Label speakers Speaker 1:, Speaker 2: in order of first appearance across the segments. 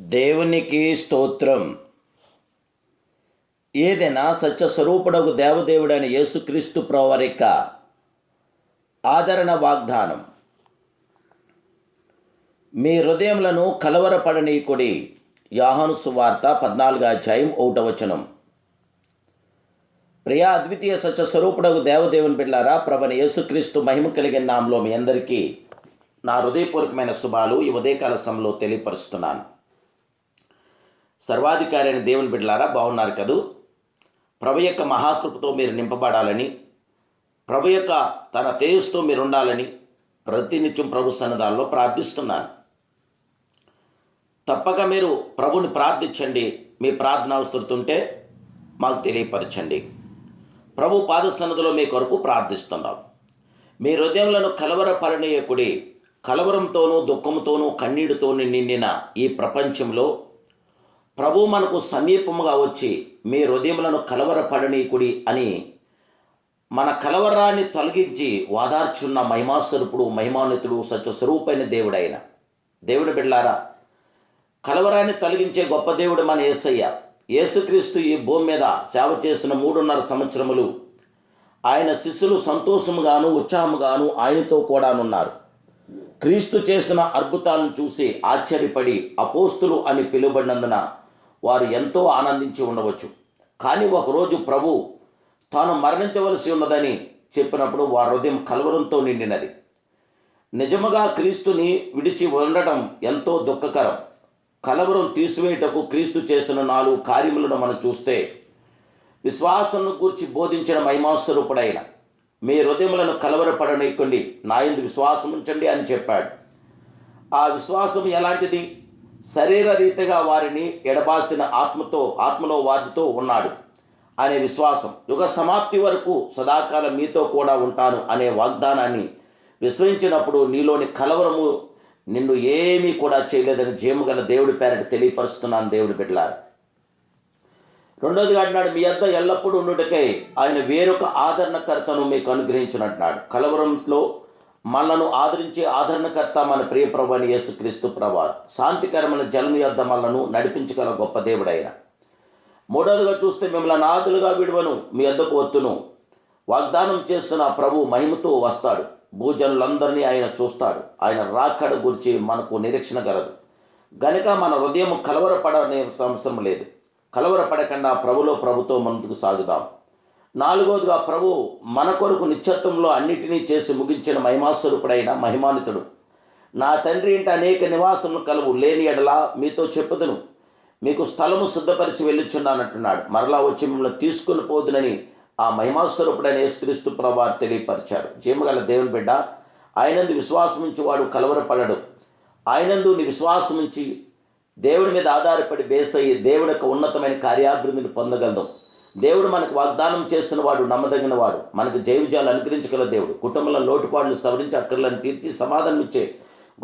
Speaker 1: దేవునికి స్తోత్రం. ఏదైనా సత్యస్వరూపుడకు దేవదేవుడైన యేసుక్రీస్తు ప్రవరిక ఆదరణ వాగ్దానం. మీ హృదయములను కలవరపడనీకుడి యాహను సువార్త పద్నాలుగు అధ్యాయం ఒకటవచనం ప్రియా అద్వితీయ సత్యస్వరూపుడకు దేవదేవుని బిడ్డారా ప్రభని యేసుక్రీస్తు మహిమ కలిగిన నామలో మీ అందరికీ నా హృదయపూర్వకమైన శుభాలు ఈ ఉదయకాల సమయంలో తెలియపరుస్తున్నాను. సర్వాధికారి అయిన దేవుని బిడ్డలారా బాగున్నారు కదూ? ప్రభు యొక్క మహాకృపతో మీరు నింపబడాలని ప్రభు యొక్క తన తేజస్తో మీరు ఉండాలని ప్రతినిత్యం ప్రభు సన్నదాల్లో ప్రార్థిస్తున్నాను. తప్పక మీరు ప్రభుని ప్రార్థించండి మీ ప్రార్థన అవసరుతుంటే మాకు తెలియపరచండి. ప్రభు పాద సన్నదిలో మీ కొరకు ప్రార్థిస్తున్నాం. మీ హృదయంలో కలవరపరనీయకుడి కలవరంతోనూ దుఃఖంతోనూ కన్నీటితోనూ నిండిన ఈ ప్రపంచంలో ప్రభు మనకు సమీపముగా వచ్చి మీ హృదయములను కలవరపడనీకుడి అని మన కలవరాన్ని తొలగించి వాదార్చున్న మహిమాస్వరూపుడు మహిమాన్వితుడు సత్యస్వరూపైన దేవుడైన. దేవుడు బిడ్లారా కలవరాన్ని తొలగించే గొప్ప దేవుడు మన యేసయ్య యేసుక్రీస్తు ఈ భూమి మీద సేవ చేసిన మూడున్నర సంవత్సరములు ఆయన శిష్యులు సంతోషముగాను ఉత్సాహముగాను ఆయనతో కూడానున్నారు. క్రీస్తు చేసిన అద్భుతాలను చూసి ఆశ్చర్యపడి అపోస్తులు అని పిలువబడినందున వారు ఎంతో ఆనందించి ఉండవచ్చు. కానీ ఒకరోజు ప్రభు తాను మరణించవలసి ఉన్నదని చెప్పినప్పుడు వారి హృదయం కలవరంతో నిండినది. నిజముగా క్రీస్తుని విడిచి ఉండటం ఎంతో దుఃఖకరం. కలవరం తీసివేయటకు క్రీస్తు చేసిన నాలుగు కార్యములను మనం చూస్తే విశ్వాసంను గూర్చి బోధించిన మహిమాస్వరూపుడైన మీ హృదయములను కలవరపడనీయకండి నా యందు విశ్వాసం ఉంచండి అని చెప్పాడు. ఆ విశ్వాసం ఎలాంటిది? శరీర రీతిగా వారిని ఎడబాసిన ఆత్మతో ఆత్మలో వారితో ఉన్నాడు అనే విశ్వాసం. యుగ సమాప్తి వరకు సదాకాలం మీతో కూడా ఉంటాను అనే వాగ్దానాన్ని విశ్వసించినప్పుడు నీలోని కలవరము నిన్ను ఏమీ కూడా చేయలేదని జీమగల దేవుడి పేరట తెలియపరుస్తున్నాను దేవుడి బిడ్డలారు. రెండోదిగా అంటున్నాడు మీ అద్ద ఎల్లప్పుడూ ఉండుటకై ఆయన వేరొక ఆదరణకర్తను మీకు అనుగ్రహించినట్టున్నాడు. కలవరంలో మనలను ఆదరించే ఆదరణకర్త మన ప్రియ ప్రభు అని యేసుక్రీస్తు ప్రభావం శాంతికరమైన జన్మ యొద్ద మనలను నడిపించగల గొప్ప దేవుడైన. మూడోదిగా చూస్తే మిమ్మల్ని నాదులుగా విడువను మీ యొద్దకు వత్తును. వాగ్దానం చేస్తున్న ప్రభు మహిమతో వస్తాడు. భూజనులందరినీ ఆయన చూస్తాడు. ఆయన రాకడ గురించి మనకు నిరీక్షణ గలదు. గనుక మన హృదయం కలవరపడనే అవసరం లేదు. కలవరపడకుండా ప్రభులో ప్రభుతో ముందుకు సాగుదాం. నాలుగోదిగా ప్రభు మన కొరకు నిత్యత్వంలో అన్నిటినీ చేసి ముగించిన మహిమాస్వరూపుడైన మహిమానితుడు. నా తండ్రి ఇంటి అనేక నివాసములు కలవు లేని ఎడలా మీతో చెప్పుదును. మీకు స్థలము సిద్ధపరిచి వెళ్ళుచున్నానంటున్నాడు. మరలా వచ్చి మిమ్మల్ని తీసుకుని పోదునని ఆ మహిమాస్వరూపుడైన యేసుక్రీస్తు ప్రభావారు తెలియపరిచారు. జీమగల దేవుని బిడ్డ ఆయనందు విశ్వాసముంచి వాడు కలవరపడడు. ఆయనందు నీ విశ్వాసముంచి దేవుడి మీద ఆధారపడి బేస్ అయ్యి దేవుడి యొక్క ఉన్నతమైన కార్యాభివృద్ధిని పొందగలదు. దేవుడు మనకు వాగ్దానం చేస్తున్న వాడు నమ్మదగిన వాడు. మనకు జైవిజయాలు అనుగ్రహించగల దేవుడు. కుటుంబంలో లోటుపాట్లు సవరించి అక్కర్లను తీర్చి సమాధానం ఇచ్చే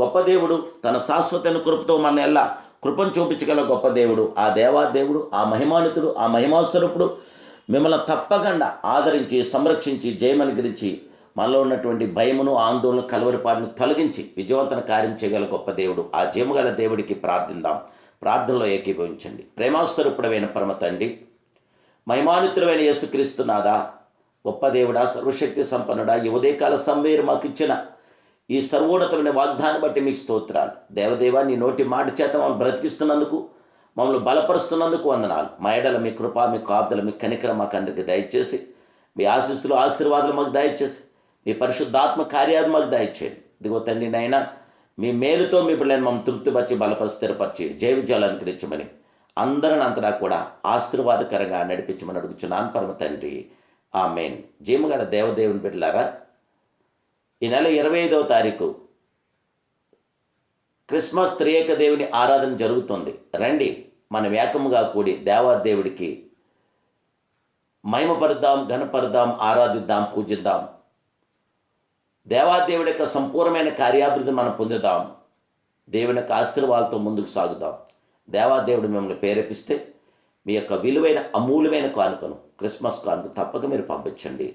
Speaker 1: గొప్ప దేవుడు తన శాశ్వతమైన కృపతో మన ఎల్లా కృపను చూపించగల గొప్ప దేవుడు. ఆ దేవా దేవుడు ఆ మహిమానితుడు ఆ మహిమాస్వరూపుడు మిమ్మల్ని తప్పకుండా ఆదరించి సంరక్షించి జయమనుగ్రహించి మనలో ఉన్నటువంటి భయమును ఆందోళన కలవరిపాటును తొలగించి విజయవంతన కార్యం చేయగల గొప్ప దేవుడు. ఆ జీవగల దేవుడికి ప్రార్థిందాం ప్రార్థనలో ఏకీభవించండి. ప్రేమాస్వరూపుడమైన పరమ తండ్రి మహిమానుత్రమైన యేసుక్రీస్తునాదా గొప్ప దేవుడా సర్వశక్తి సంపన్నుడా ఈ ఉదయకాల సంవేరు మాకు ఇచ్చిన ఈ సర్వోన్నతమైన వాగ్దాన్ని బట్టి మీకు స్తోత్రాలు. దేవదేవా నీ నోటి మాట చేత మమ్మల్ని బ్రతికిస్తున్నందుకు మమ్మల్ని బలపరుస్తున్నందుకు వందనాలు. మా ఎడల మీ కృప మీ కాపుదల మీ కనికరం మాకు అందరికీ దయచేసి మీ ఆశీస్సులు ఆశీర్వాదాలు మాకు దయచేసి మీ పరిశుద్ధాత్మ కార్యాలు మాకు దయచేయండి. ఇదిగో తండ్రి నైనా మీ మేలుతో మీ పిల్లలను మమ్మల్ని తృప్తిపరిచి బలపరిచి స్థిరపరిచి జయ విజయాలు అనుగ్రహించమని అందరిని అంతటా కూడా ఆశీర్వాదకరంగా నడిపించమని అడుగుచున్నాను పరమ తండ్రి ఆ మెయిన్ జీమగల దేవదేవుని బిడ్డలారా ఈ నెల ఇరవై ఐదవ తారీఖు క్రిస్మస్ త్రియేక దేవుని ఆరాధన జరుగుతుంది. రండి మనం ఏకముగా కూడి దేవాదేవుడికి మహిమపరుద్దాం ఘనపరుద్దాం ఆరాధిద్దాం పూజిద్దాం. దేవాదేవుడి యొక్క సంపూర్ణమైన కార్యాభివృద్ధి మనం పొందుదాం. దేవుని యొక్క ఆశీర్వాదాలతో ముందుకు సాగుదాం. దేవాదేవుడు మిమ్మల్ని ప్రేరేపిస్తే మీ యొక్క విలువైన అమూల్యమైన కానుకను క్రిస్మస్ కానుక తప్పక మీరు పంపించండి.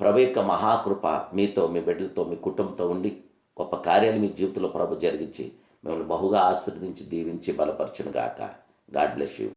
Speaker 1: ప్రభు యొక్క మహాకృప మీతో మీ బిడ్డలతో మీ కుటుంబంతో ఉండి గొప్ప కార్యాలు మీ జీవితంలో ప్రభు జరిగించి మిమ్మల్ని బహుగా ఆశీర్వదించి దీవించి బలపరచును గాక గాడ్ బ్లెస్ యూ.